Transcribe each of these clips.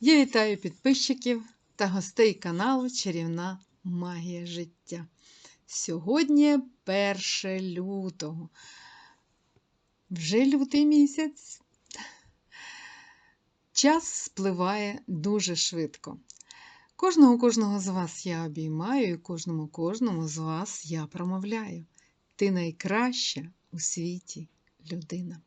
Я вітаю підписчиків та гостей каналу Чарівна Магія життя. Сьогодні 1 лютого. Вже лютий місяць. Час спливає дуже швидко. Кожного кожного з вас я обіймаю, і кожному кожному з вас я промовляю. Ти найкраща у світі людина.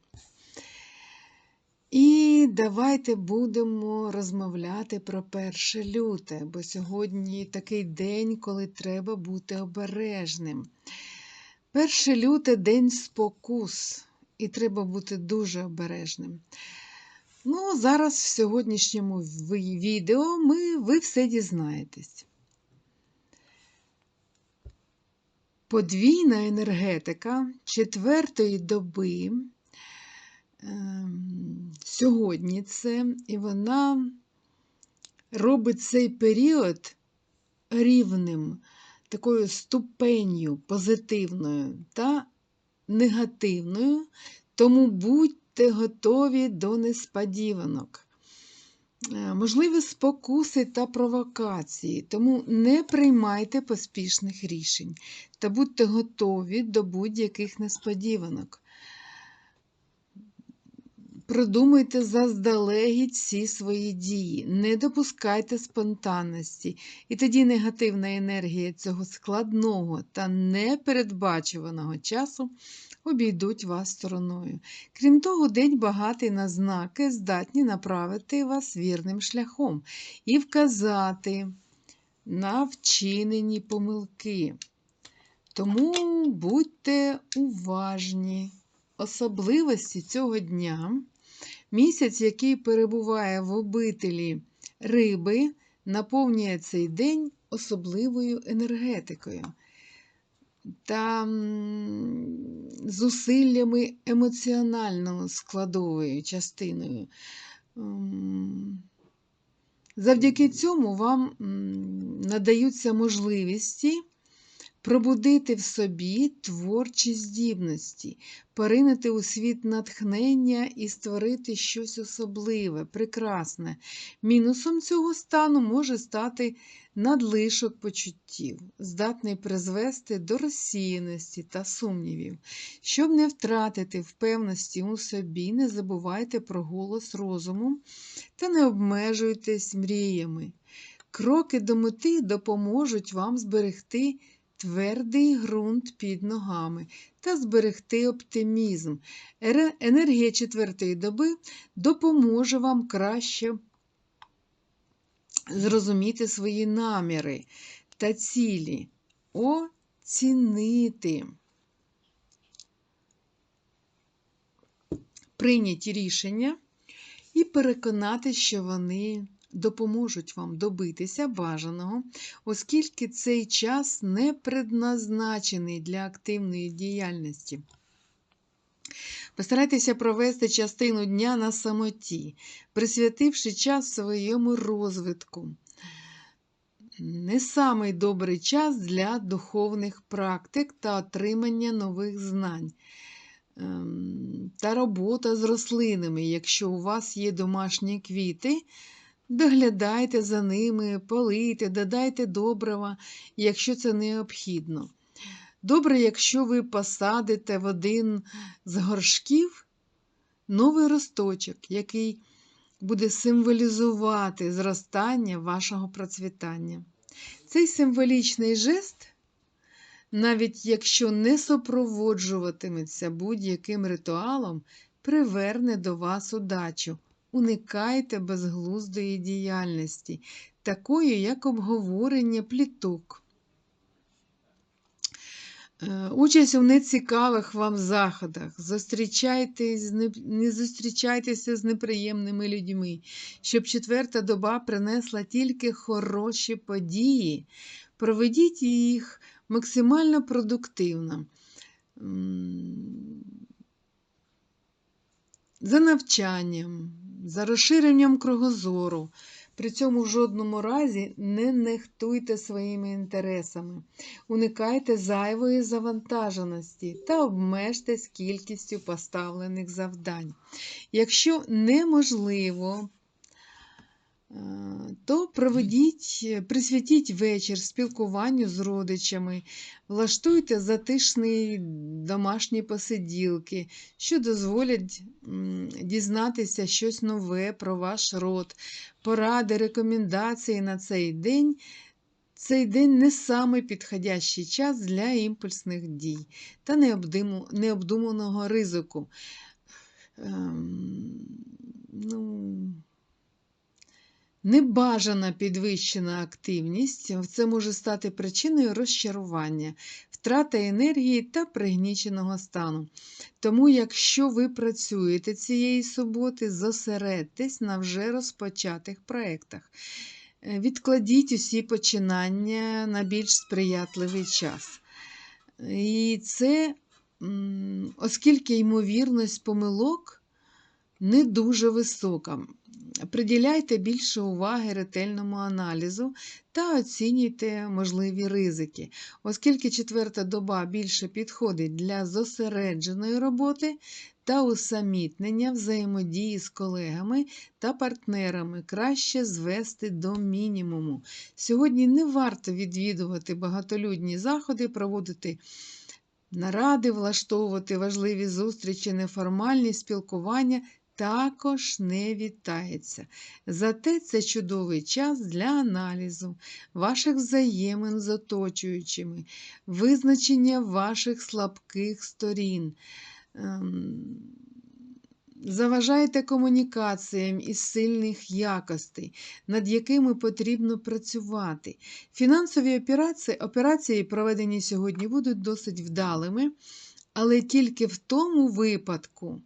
Давайте будемо розмовляти про 1 люте, бо сьогодні такий день, коли треба бути обережним. 1 люте день спокус, і треба бути дуже обережним. Ну, зараз в сьогоднішньому відео ми, ви все дізнаєтесь. Подвійна енергетика четвертої доби. Сьогодні це, і вона робить цей період рівним, такою ступенью позитивною та негативною, тому будьте готові до несподіванок. Е, можливі спокуси та провокації, тому не приймайте поспішних рішень та будьте готові до будь-яких несподіванок. Продумуйте заздалегідь всі свої дії, не допускайте спонтанності, і тоді негативна енергія цього складного та непередбачуваного часу обійдуть вас стороною. Крім того, день багатий на знаки, здатні направити вас вірним шляхом і вказати на вчинені помилки. Тому будьте уважні. Особливості цього дня Місяць, який перебуває в обителі риби, наповнює цей день особливою енергетикою та зусиллями емоціональною складовою частиною. Завдяки цьому вам надаються можливості пробудити в собі творчі здібності, поринути у світ натхнення і створити щось особливе, прекрасне. Мінусом цього стану може стати надлишок почуттів, здатний призвести до розсіяності та сумнівів. Щоб не втратити впевності у собі, не забувайте про голос розуму та не обмежуйтесь мріями. Кроки до мети допоможуть вам зберегти твердий ґрунт під ногами та зберегти оптимізм. Енергія четвертої доби допоможе вам краще зрозуміти свої наміри та цілі, оцінити. Прийняті рішення і переконати, що вони допоможуть вам добитися бажаного, оскільки цей час не предназначений для активної діяльності. Постарайтеся провести частину дня на самоті, присвятивши час своєму розвитку. Не самий добрий час для духовних практик та отримання нових знань. Ем, та робота з рослинами, якщо у вас є домашні квіти, доглядайте за ними, полийте, додайте добрива, якщо це необхідно. Добре, якщо ви посадите в один з горшків новий росточок, який буде символізувати зростання вашого процвітання. Цей символічний жест, навіть якщо не супроводжуватиметься будь-яким ритуалом, приверне до вас удачу. Уникайте безглуздої діяльності, такої, як обговорення пліток. Е, участь у нецікавих вам заходах. Зустрічайтесь, не зустрічайтеся з неприємними людьми, щоб четверта доба принесла тільки хороші події. Проведіть їх максимально продуктивно за навчанням, за розширенням кругозору. При цьому в жодному разі не нехтуйте своїми інтересами, уникайте зайвої завантаженості та обмежтесь кількістю поставлених завдань. Якщо неможливо, е, то проведіть, присвятіть вечір спілкуванню з родичами, влаштуйте затишні домашні посиділки, що дозволять дізнатися щось нове про ваш род, поради, рекомендації на цей день. Цей день не самий підходящий час для імпульсних дій та необдуманого ризику. Небажана підвищена активність це може стати причиною розчарування, втрати енергії та пригніченого стану. Тому, якщо ви працюєте цієї суботи, зосередьтесь на вже розпочатих проєктах. Е, Відкладіть усі починання на більш сприятливий час. І це, оскільки ймовірність помилок не дуже висока. Приділяйте більше уваги ретельному аналізу та оцінюйте можливі ризики, оскільки четверта доба більше підходить для зосередженої роботи та усамітнення взаємодії з колегами та партнерами краще звести до мінімуму. Сьогодні не варто відвідувати багатолюдні заходи, проводити наради, влаштовувати важливі зустрічі, неформальні спілкування також не вітається. Зате це чудовий час для аналізу ваших взаємин з оточуючими, визначення ваших слабких сторін. Ем, Заважайте комунікаціям із сильних якостей, над якими потрібно працювати. Фінансові операції, операції, проведені сьогодні, будуть досить вдалими, але тільки в тому випадку,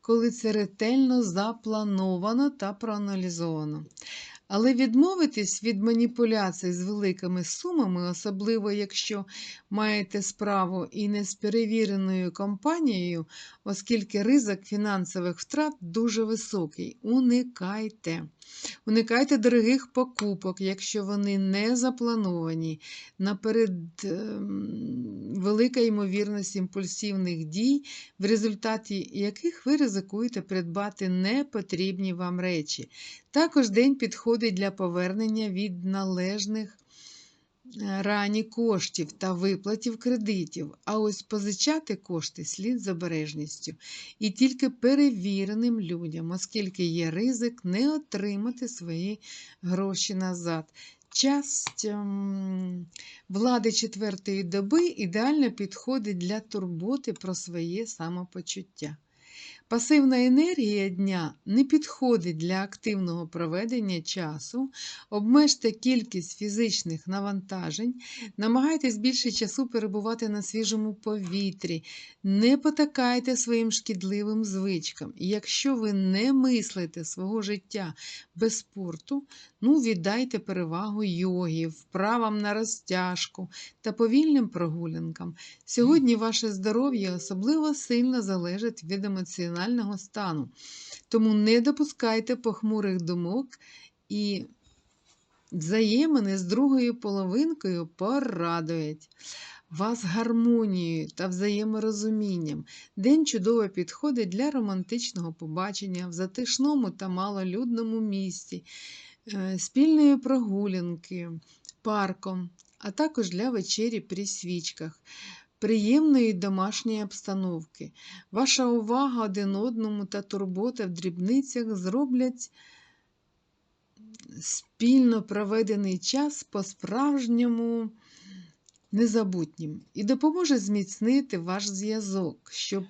коли це ретельно заплановано та проаналізовано. Але відмовитись від маніпуляцій з великими сумами, особливо якщо маєте справу і не з перевіреною компанією, оскільки ризик фінансових втрат дуже високий. Уникайте. Уникайте дорогих покупок, якщо вони не заплановані. Наперед ем, велика ймовірність імпульсивних дій, в результаті яких ви ризикуєте придбати непотрібні вам речі. Також день підходить для повернення від належних е, рані коштів та виплатів кредитів, а ось позичати кошти слід з обережністю і тільки перевіреним людям, оскільки є ризик не отримати свої гроші назад. Часть ем, влади четвертої доби ідеально підходить для турботи про своє самопочуття. Пасивна енергія дня не підходить для активного проведення часу, обмежте кількість фізичних навантажень, намагайтесь більше часу перебувати на свіжому повітрі, не потакайте своїм шкідливим звичкам. Якщо ви не мислите свого життя без спорту, ну віддайте перевагу йогі, вправам на розтяжку та повільним прогулянкам. Сьогодні ваше здоров'я особливо сильно залежить від емоціонального стану, тому не допускайте похмурих думок і взаємини з другою половинкою порадують. Вас гармонією та взаєморозумінням. День чудово підходить для романтичного побачення в затишному та малолюдному місті, е, спільної прогулянки, парком, а також для вечері при свічках, приємної домашньої обстановки. Ваша увага один одному та турбота в дрібницях зроблять спільно проведений час по-справжньому незабутнім і допоможе зміцнити ваш зв'язок, щоб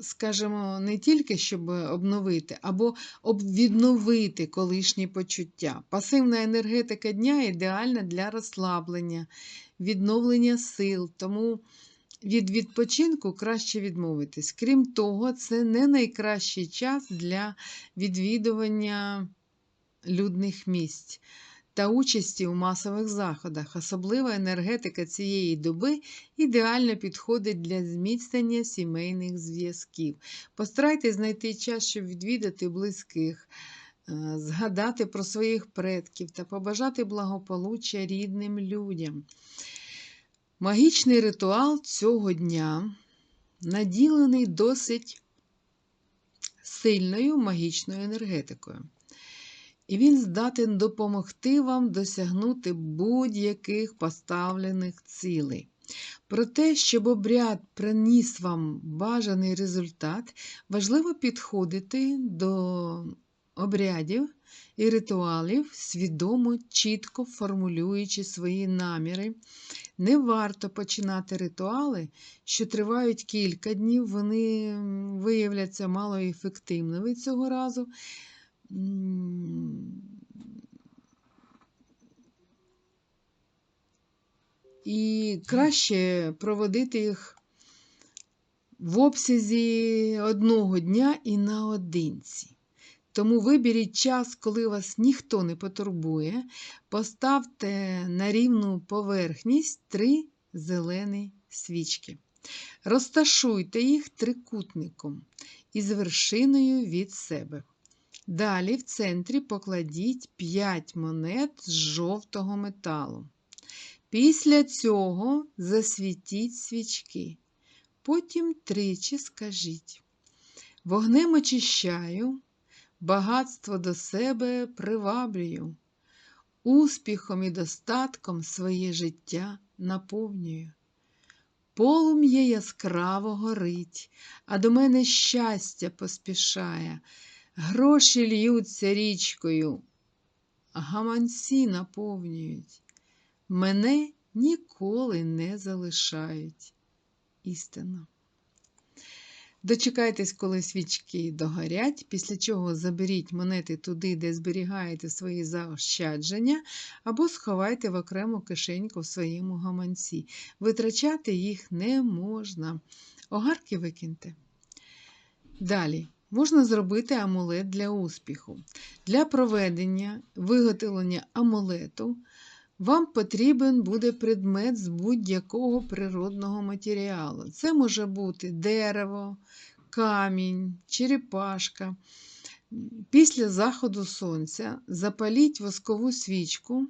скажімо, не тільки щоб обновити, або об- відновити колишні почуття. Пасивна енергетика дня ідеальна для розслаблення, відновлення сил, тому від відпочинку краще відмовитись. Крім того, це не найкращий час для відвідування людних місць. Та участі у масових заходах. Особлива енергетика цієї доби ідеально підходить для зміцнення сімейних зв'язків. Постарайтесь знайти час, щоб відвідати близьких, е, згадати про своїх предків та побажати благополуччя рідним людям. Магічний ритуал цього дня наділений досить сильною магічною енергетикою. І він здатен допомогти вам досягнути будь-яких поставлених цілей. Про те, щоб обряд приніс вам бажаний результат, важливо підходити до обрядів і ритуалів, свідомо, чітко формулюючи свої наміри. Не варто починати ритуали, що тривають кілька днів, вони виявляться малоефективними цього разу. І краще проводити їх в обсязі одного дня і наодинці. Тому виберіть час, коли вас ніхто не потурбує, поставте на рівну поверхність три зелені свічки. Розташуйте їх трикутником із вершиною від себе. Далі в центрі покладіть 5 монет з жовтого металу. Після цього засвітіть свічки. Потім тричі скажіть: вогнем очищаю, багатство до себе приваблюю, успіхом і достатком своє життя наповнюю. Полум'я яскраво горить, а до мене щастя поспішає. Гроші льються річкою, гаманці наповнюють, мене ніколи не залишають. Істина. Дочекайтесь, коли свічки догорять, після чого заберіть монети туди, де зберігаєте свої заощадження, або сховайте в окрему кишеньку в своєму гаманці. Витрачати їх не можна. Огарки викиньте. Далі. Можна зробити амулет для успіху. Для проведення виготовлення амулету вам потрібен буде предмет з будь-якого природного матеріалу. Це може бути дерево, камінь, черепашка. Після заходу сонця запаліть воскову свічку,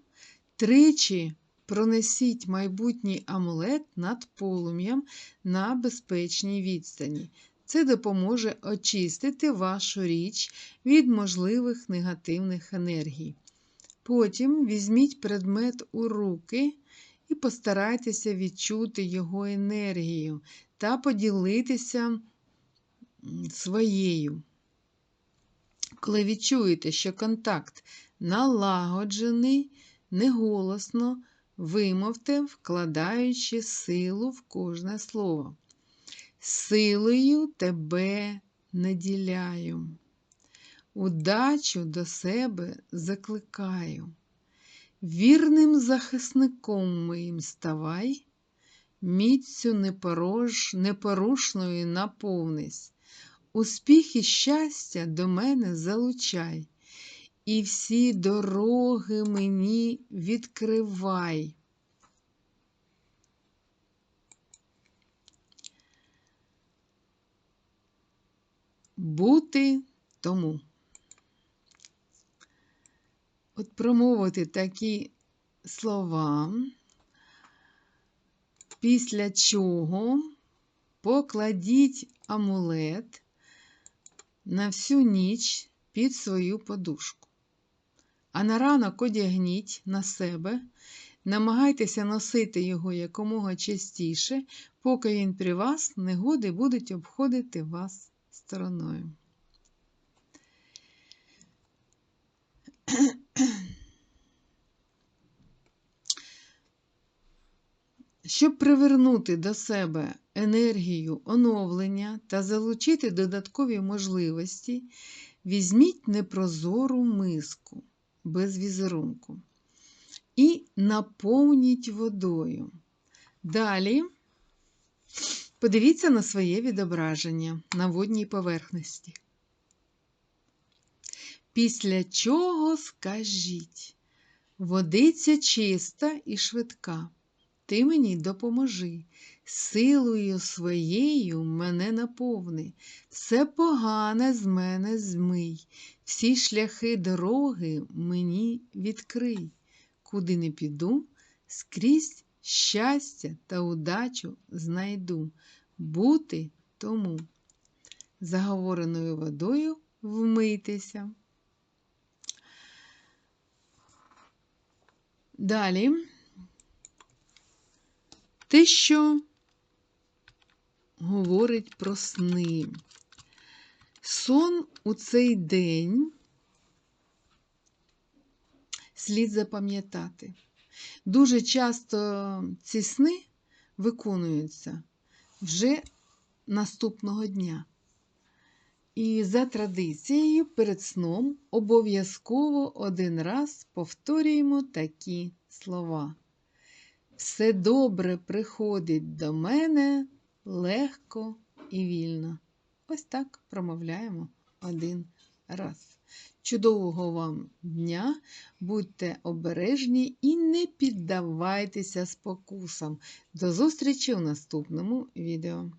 тричі пронесіть майбутній амулет над полум'ям на безпечній відстані. Це допоможе очистити вашу річ від можливих негативних енергій. Потім візьміть предмет у руки і постарайтеся відчути його енергію та поділитися своєю. Коли відчуєте, що контакт налагоджений, неголосно вимовте, вкладаючи силу в кожне слово силою тебе наділяю, удачу до себе закликаю, вірним захисником моїм ставай, міцю непорож, непорушною наповнись, успіх і щастя до мене залучай, і всі дороги мені відкривай. Бути тому. От промовити такі слова, після чого покладіть амулет на всю ніч під свою подушку. А на ранок одягніть на себе, намагайтеся носити його якомога частіше, поки він при вас негоди будуть обходити вас стороною. Щоб привернути до себе енергію оновлення та залучити додаткові можливості, візьміть непрозору миску без візерунку і наповніть водою. Далі Подивіться на своє відображення на водній поверхності. Після чого скажіть, Водиця чиста і швидка. Ти мені допоможи, силою своєю мене наповни, все погане з мене змий, всі шляхи дороги мені відкрий. Куди не піду, скрізь щастя та удачу знайду. Бути тому. Заговореною водою вмитися. Далі. Те, що говорить про сни. Сон у цей день слід запам'ятати. Дуже часто ці сни виконуються вже наступного дня. І за традицією перед сном обов'язково один раз повторюємо такі слова. Все добре приходить до мене легко і вільно. Ось так промовляємо один раз. Чудового вам дня, будьте обережні і не піддавайтеся спокусам. До зустрічі у наступному відео.